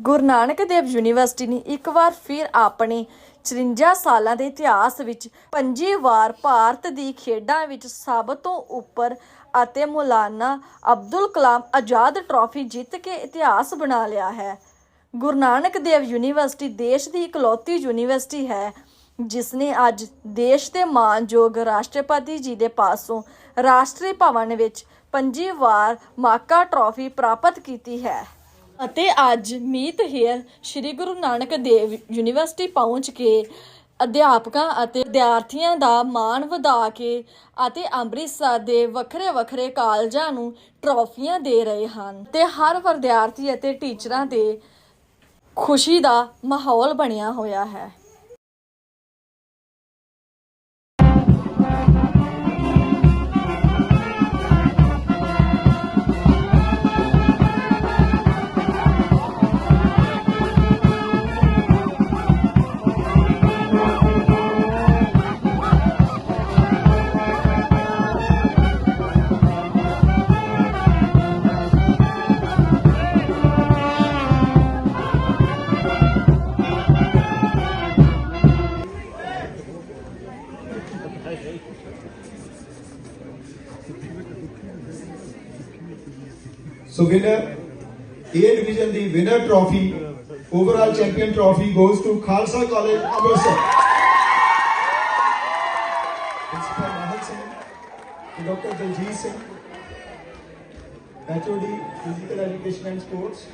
ਗੁਰੂ Nanak Dev university ਨੇ ਇੱਕ ਵਾਰ ਫਿਰ ਆਪਣੇ 54 ਸਾਲਾਂ ਦੇ ਇਤਿਹਾਸ ਵਿੱਚ ਪੰਜੀ ਵਾਰ ਭਾਰਤ ਦੀ ਖੇਡਾਂ ਵਿੱਚ ਸਭ ਤੋਂ ਉੱਪਰ ਅਤੇ ਮੌਲਾਨਾ ਅਬਦੁਲ ਕਲਾਮ ਆਜ਼ਾਦ ਟਰਾਫੀ ਜਿੱਤ ਕੇ ਇਤਿਹਾਸ ਬਣਾ ਲਿਆ ਹੈ। ਗੁਰੂ ਨਾਨਕ ਦੇਵ ਯੂਨੀਵਰਸਿਟੀ ਦੇਸ਼ ਦੀ ਇਕਲੌਤੀ ਯੂਨੀਵਰਸਿਟੀ ਹੈ ਜਿਸ ਨੇ ਅੱਜ ਦੇਸ਼ ਦੇ ਮਾਨਯੋਗ ਰਾਸ਼ਟਰਪਤੀ ਜੀ ਦੇ ਪਾਸੋਂ ਰਾਸ਼ਟਰੀ ਭਵਨ ਵਿੱਚ ਪੰਜੀ ਵਾਰ ਮਾਕਾ ਟਰਾਫੀ ਪ੍ਰਾਪਤ ਕੀਤੀ ਹੈ। ਅਤੇ ਅੱਜ ਮੀਤ ਹੇਅਰ ਸ੍ਰੀ ਗੁਰੂ ਨਾਨਕ ਦੇਵ ਯੂਨੀਵਰਸਿਟੀ ਪਹੁੰਚ ਕੇ ਅਧਿਆਪਕਾਂ ਅਤੇ ਵਿਦਿਆਰਥੀਆਂ ਦਾ ਮਾਣ ਵਧਾ ਕੇ ਅਤੇ ਅੰਮ੍ਰਿਤਸਰ ਦੇ ਵੱਖਰੇ ਵੱਖਰੇ ਕਾਲਜਾਂ ਨੂੰ ਟਰੋਫੀਆਂ ਦੇ ਰਹੇ ਹਨ ਤੇ ਹਰ ਵਿਦਿਆਰਥੀ ਅਤੇ ਟੀਚਰਾਂ ਦੇ ਖੁਸ਼ੀ ਦਾ ਮਾਹੌਲ ਬਣਿਆ ਹੋਇਆ ਹੈ। So winner, A division, the winner trophy, overall champion trophy goes to Khalsa College, Amritsar. Principal Mahal Singh, Dr. Daljeet Singh, HOD, Physical Education and Sports.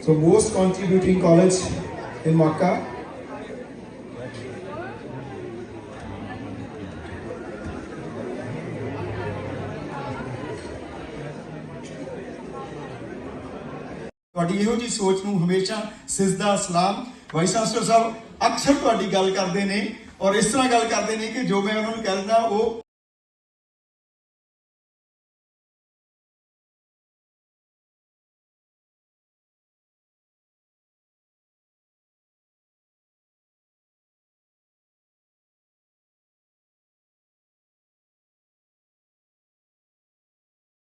So most contributing college in Makkah. ਤੁਹਾਡੀ ਇਹੋ ਜੀ ਸੋਚ ਨੂੰ ਹਮੇਸ਼ਾ ਸਿਜਦਾ ਸਲਾਮ। Vice chancellor ਸਾਹਿਬ ਅਕਸਰ ਤੁਹਾਡੀ ਗੱਲ ਕਰਦੇ ਨੇ ਔਰ ਇਸ ਤਰ੍ਹਾਂ ਗੱਲ ਕਰਦੇ ਨੇ ਕਿ ਜੋ ਮੈਂ ਉਹਨਾਂ ਨੂੰ ਕਹਿ ਦਿੰਦਾ, ਉਹ